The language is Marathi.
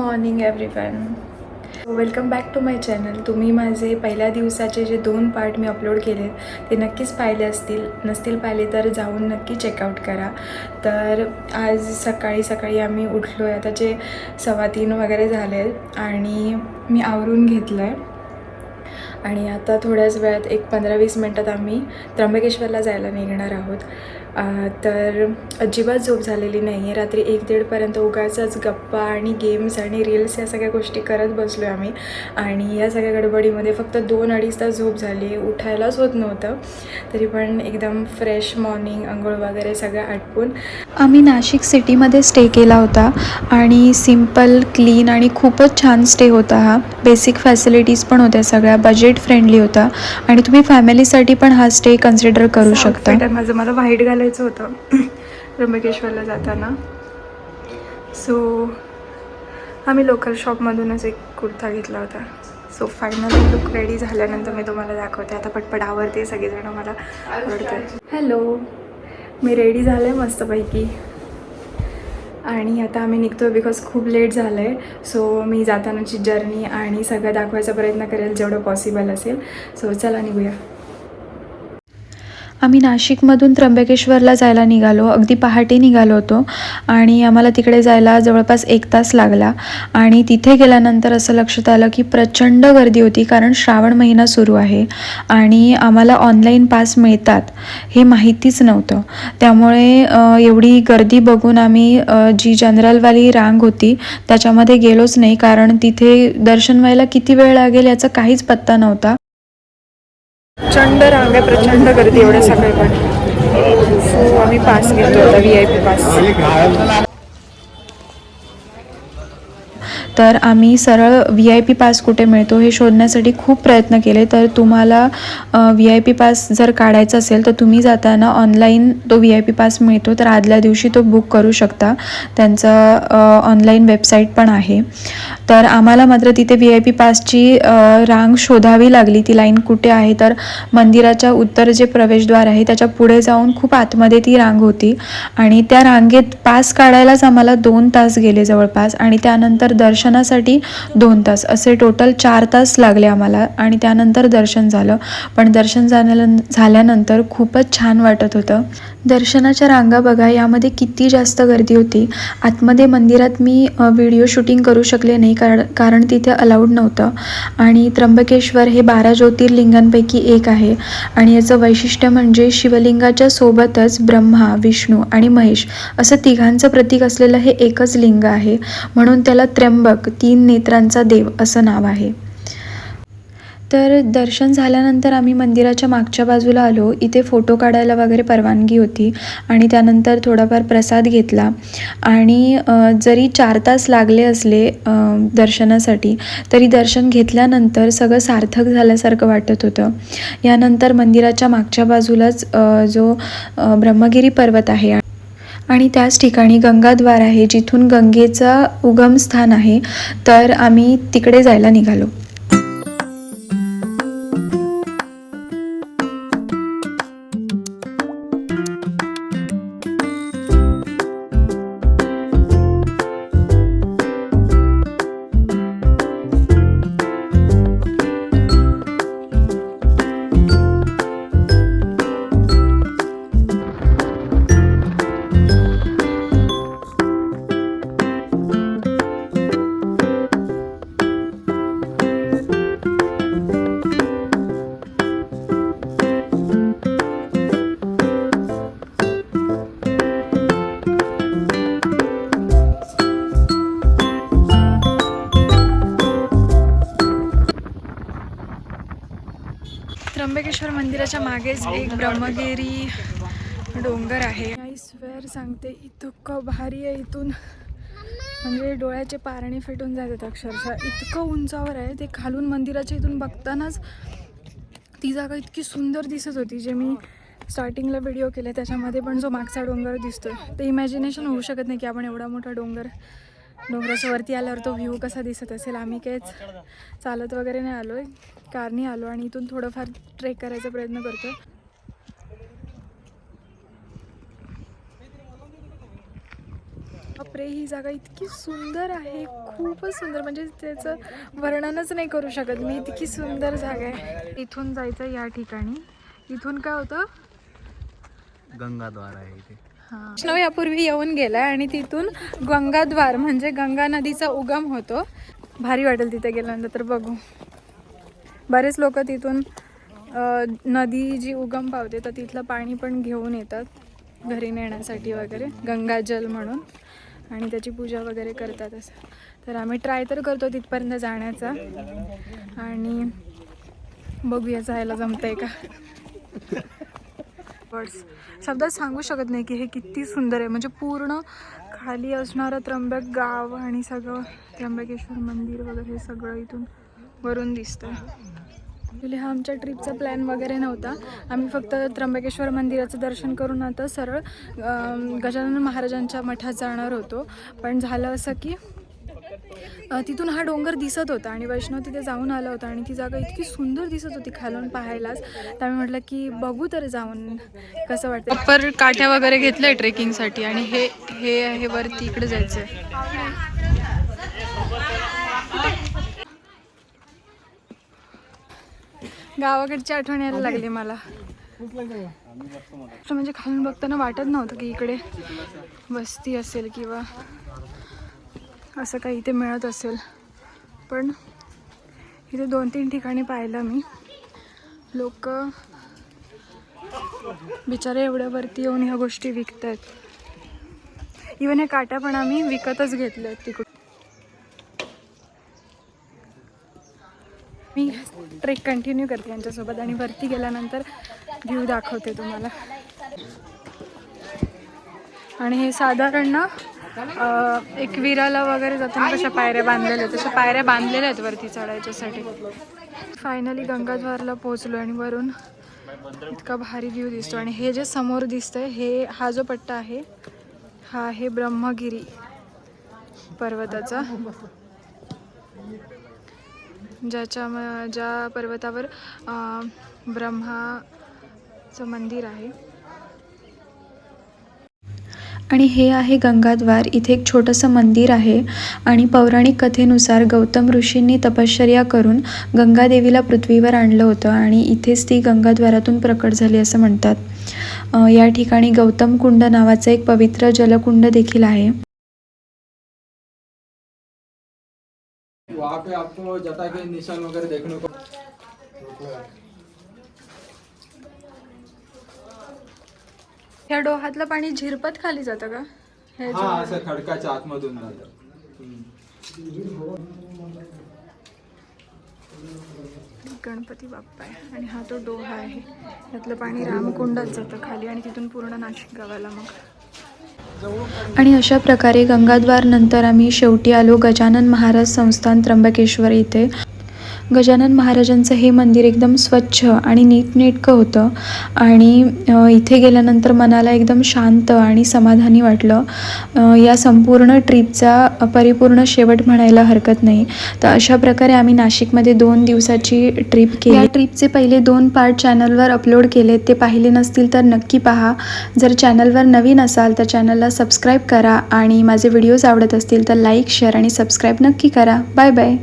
Morning everyone welcome back to my channel तुम्ही माझे पहिल्या दिवसाचे जे दोन पार्ट मी अपलोड केले ते नक्कीच पाहिले असतील. नसतील पाहिले तर जाऊन नक्की चेकआउट करा. तर आज सकाळी सकाळी आम्ही उठलो आहे आता जे सव्वा तीन वगैरे झाले आणि मी आवरून घेतलं आहे आणि आता थोड्याच वेळात एक पंधरा वीस मिनटात आम्ही त्र्यंबकेश्वरला जायला निघणार आहोत. तर अजिबात झोप झालेली नाही आहे रात्री एक दीडपर्यंत उगाचच गप्पा आणि गेम्स आणि रील्स या सगळ्या गोष्टी करत बसलो आहे आम्ही. आणि या सगळ्या गडबडीमध्ये फक्त दोन अडीच तास झोप झाली. उठायलाच होत नव्हतं. तरी पण एकदम फ्रेश मॉर्निंग आंघोळ वगैरे सगळं आटपून. आम्ही नाशिक सिटीमध्ये स्टे केला होता आणि सिंपल क्लीन आणि खूपच छान स्टे होता हा. बेसिक फॅसिलिटीज पण होत्या सगळ्या. बजेट फ्रेंडली होता. आणि तुम्ही फॅमिलीसाठी पण हा स्टे कन्सिडर करू शकता. माझं. मला व्हाईट घालायचं होतं. त्र्यंबकेश्वरला जाताना. सो आम्ही लोकल शॉपमधूनच एक कुर्ता घेतला होता. सो फायनली लुक रेडी झाल्यानंतर मी तुम्हाला दाखवते. आता पटपट आवडते सगळेजण मला आवडते हॅलो मी रेडी झाले आहे मस्तपैकी. आणि आता आम्ही निघतो आहे बिकॉज खूप लेट झालं आहे सो मी जातानाची जर्नी आणि सगळं दाखवायचा प्रयत्न करेल जेवढं पॉसिबल असेल. सो चला निघूया. आम्ही नाशिकमधून त्र्यंबकेश्वरला जायला निघालो. अगदी पहाटे निघालो होतो. आणि आम्हाला तिकडे जायला जवळपास एक तास लागला. आणि तिथे गेल्यानंतर असं लक्षात आलं की प्रचंड गर्दी होती कारण श्रावण महिना सुरू आहे आणि आम्हाला ऑनलाईन पास मिळतात हे माहितीच नव्हतं. त्यामुळे एवढी गर्दी बघून आम्ही जी जनरलवाली रांग होती त्याच्यामध्ये गेलोच नाही कारण तिथे दर्शन व्हायला किती वेळ लागेल याचा काहीच पत्ता नव्हता. प्रचंड रांग आहे प्रचंड गर्दी एवढ्या सकाळी पण. सो आम्ही पास घेतो आता व्ही आय पी पास तर आम्ही सरळ व्ही आय पी पास कुठे मिळतो हे शोधण्यासाठी खूप प्रयत्न केले. तर तुम्हाला व्ही आय पी पास जर काढायचा असेल तर तुम्ही जाताना ऑनलाईन तो व्ही आय पी पास मिळतो. तर आदल्या दिवशी तो बुक करू शकता. त्यांचं ऑनलाईन वेबसाईट पण आहे. तर आम्हाला मात्र तिथे व्ही आय पी पासची रांग शोधावी लागली. ती लाईन कुठे आहे? तर मंदिराच्या उत्तर जे प्रवेशद्वार आहे त्याच्या पुढे जाऊन खूप आतमध्ये ती रांग होती. आणि त्या रांगेत पास काढायलाच आम्हाला दोन तास गेले जवळपास. आणि त्यानंतर दर्शन दर्शनासाठी दोन तास. असे टोटल चार तास लागले आम्हाला आणि त्यानंतर दर्शन झालं. पण दर्शन झाल्या झाल्यानंतर खूपच छान वाटत होतं. दर्शनाच्या रांगा बघा यामध्ये किती जास्त गर्दी होती. आतमध्ये मंदिरात मी व्हिडिओ शूटिंग करू शकले नाही कारण कारण तिथे अलाउड नव्हतं. आणि त्र्यंबकेश्वर हे बारा ज्योतिर्लिंगांपैकी एक आहे. आणि याचं वैशिष्ट्य म्हणजे शिवलिंगाच्या सोबतच ब्रह्मा विष्णू आणि महेश असं तिघांचं प्रतीक असलेलं हे एकच लिंग आहे. म्हणून त्याला त्र्यंबक तीन नेत्रांचा देव असं नाव आहे. तर दर्शन झाल्यानंतर आम्ही मंदिराच्या मागच्या बाजूला आलो. इथे फोटो काढायला वगैरे परवानगी होती आणि त्यानंतर थोडाफार प्रसाद घेतला. आणि जरी चार तास लागले असले दर्शनासाठी तरी दर्शन घेतल्यानंतर सगळं सार्थक झाल्यासारखं वाटत होतं. यानंतर मंदिराच्या मागच्या बाजूलाच जो ब्रह्मगिरी पर्वत आहे आणि त्याच ठिकाणी गंगाद्वार आहे जिथून गंगेचा उगम स्थान आहे. तर आम्ही तिकडे जायला निघालो. त्र्यंबकेश्वर मंदिराच्या मागेच एक ब्रह्मगिरी डोंगर आहे. आई स्वेअर सांगते इतकं भारी आहे इथून. म्हणजे डोळ्याचे पारणे फेटून जातात अक्षरशः. इतकं उंचावर आहे ते खालून मंदिराच्या इथून बघतानाच ती जागा इतकी सुंदर दिसत होती जे मी स्टार्टिंगला व्हिडिओ केला त्याच्यामध्ये पण जो मागचा डोंगर दिसतोय. ते इमॅजिनेशन होऊ शकत नाही की आपण एवढा मोठा डोंगर डोंगराच्या वरती आल्यावर तो व्ह्यू कसा दिसत असेल. आम्ही काहीच चालत वगैरे नाही आलो आहे कारनी आलो आणि इथून थोडंफार ट्रेक करायचा प्रयत्न करतो. बापरे ही जागा इतकी सुंदर आहे. खूपच सुंदर. म्हणजे त्याचं वर्णनच नाही करू शकत मी. इतकी सुंदर जागा आहे. इथून जायचं या ठिकाणी. इथून काय होतं? गंगाद्वार आहे इथे. वैष्णव यापूर्वी येऊन गेलाय आणि तिथून गंगाद्वार म्हणजे गंगा नदीचा उगम होतो. भारी वाटेल तिथे गेल्यानंतर तर बघू. बरेच लोक तिथून नदी जी उगम पावते तर तिथलं पाणी पण घेऊन येतात घरी नेण्यासाठी वगैरे गंगाजल म्हणून. आणि त्याची पूजा वगैरे करतात असं. तर आम्ही ट्राय तर करतो तिथपर्यंत जाण्याचा. आणि बघूया जायला जमतंय का. वर्ड्स शब्दात सांगू शकत नाही की हे किती सुंदर आहे. म्हणजे पूर्ण खाली असणारं त्र्यंबक गाव आणि सगळं त्र्यंबकेश्वर मंदिर वगैरे हे सगळं इथून वरून दिसतं ॲक्च्युली हा आमच्या ट्रिपचा प्लॅन वगैरे नव्हता. आम्ही फक्त त्र्यंबकेश्वर मंदिराचं दर्शन करून आता सरळ गजानन महाराजांच्या मठात जाणार होतो. पण झालं असं की तिथून हा डोंगर दिसत होता आणि वैष्णव तिथे जाऊन आला होता आणि ती जागा इतकी सुंदर दिसत होती खालून पाहायलाच. त्यामुळे म्हटलं की बघू तर जाऊन कसं वाटतं अप्पर काठ्या वगैरे घेतलंय ट्रेकिंगसाठी आणि हे हे आहे वरती इकडे जायचं गावाकडची आठवण यायला लागली मला. म्हणजे खालून बघताना वाटत नव्हतं की इकडे वस्ती असेल किंवा असं काही इथे मिळत असेल. पण इथे दोन तीन ठिकाणी पाहिलं मी. लोक बिचारे एवढ्यावरती येऊन ह्या गोष्टी विकत आहेत इवन हे काट्या पण आम्ही विकतच घेतल्या आहेत तिकडून. मी ट्रेक कंटिन्यू करते यांच्यासोबत आणि वरती गेल्यानंतर व्ह्यू दाखवते तुम्हाला. आणि हे साधारण ना एक विराला वगैरे जाताना कशा पायऱ्या बांधलेल्या आहेत? तशा पायऱ्या बांधलेल्या आहेत वरती चढायच्यासाठी. फायनली गंगाद्वारला पोहोचलो आणि वरून इतका भारी व्ह्यू दिसतो. आणि हे जे समोर दिसतंय हे हा जो पट्टा आहे हा आहे ब्रह्मगिरी पर्वताचा. ज्याच्या म- ज्या पर्वतावर ब्रह्माचं मंदिर आहे. आणि हे आहे गंगाद्वार. इथे एक छोटंसं मंदिर आहे आणि पौराणिक कथेनुसार गौतम ऋषींनी तपश्चर्या करून गंगादेवीला पृथ्वीवर आणलं होतं आणि इथेच ती गंगाद्वारातून प्रकट झाली असं म्हणतात. या ठिकाणी गौतम कुंड नावाचं एक पवित्र जलकुंड देखील आहे. पे आपको जटा के निशान वगैरह देखने को ह्या डोहातलं पाणी झिरपत खाली जातं का? हे हा जे- असं खडकाच्या आतमधून जातं गणपती बाप्पा आहे. आणि हा तो डोहा आहे. त्यातलं पाणी रामकुंडात जातं खाली आणि तिथून पूर्ण नाशिक गावाला मग. आणि अशा प्रकारे गंगाद्वार नंतर आम्ही शेवटी आलो गजानन महाराज संस्थान त्र्यंबकेश्वर इथे. गजानन महाराजांचं हे मंदिर एकदम स्वच्छ आणि नीटनेटकं होतं. आणि इथे गेल्यानंतर मनाला एकदम शांत आणि समाधानी वाटलं. या संपूर्ण ट्रिपचा परिपूर्ण शेवट म्हणायला हरकत नाही. तर अशा प्रकारे आम्ही नाशिकमध्ये दोन दिवसाची ट्रिप केली. या ट्रिपचे पहिले दोन पार्ट चॅनलवर अपलोड केले. ते पाहिले नसतील तर नक्की पहा. जर चॅनलवर नवीन असाल तर चॅनलला सबस्क्राईब करा. आणि माझे व्हिडिओज आवडत असतील तर लाईक शेअर आणि सबस्क्राईब नक्की करा. Bye bye.